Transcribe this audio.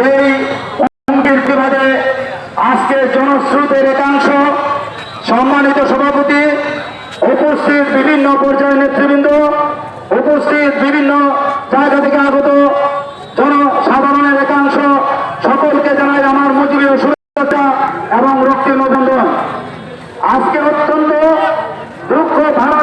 সেই হুমকির বিবাদে আজকে জনশ্রুতির একাংশ, সম্মানিত সভাপতি, উপস্থিত বিভিন্ন পর্যায়ের নেতৃবৃন্দ, উপস্থিত বিভিন্ন জায়গা থেকে আগত জনসাধারণের একাংশ, সকলকে জানায় আমার মজুরিও শুভেচ্ছা এবং রক্তিম অভিনন্দন। আজকে অত্যন্ত দুঃখ ভারত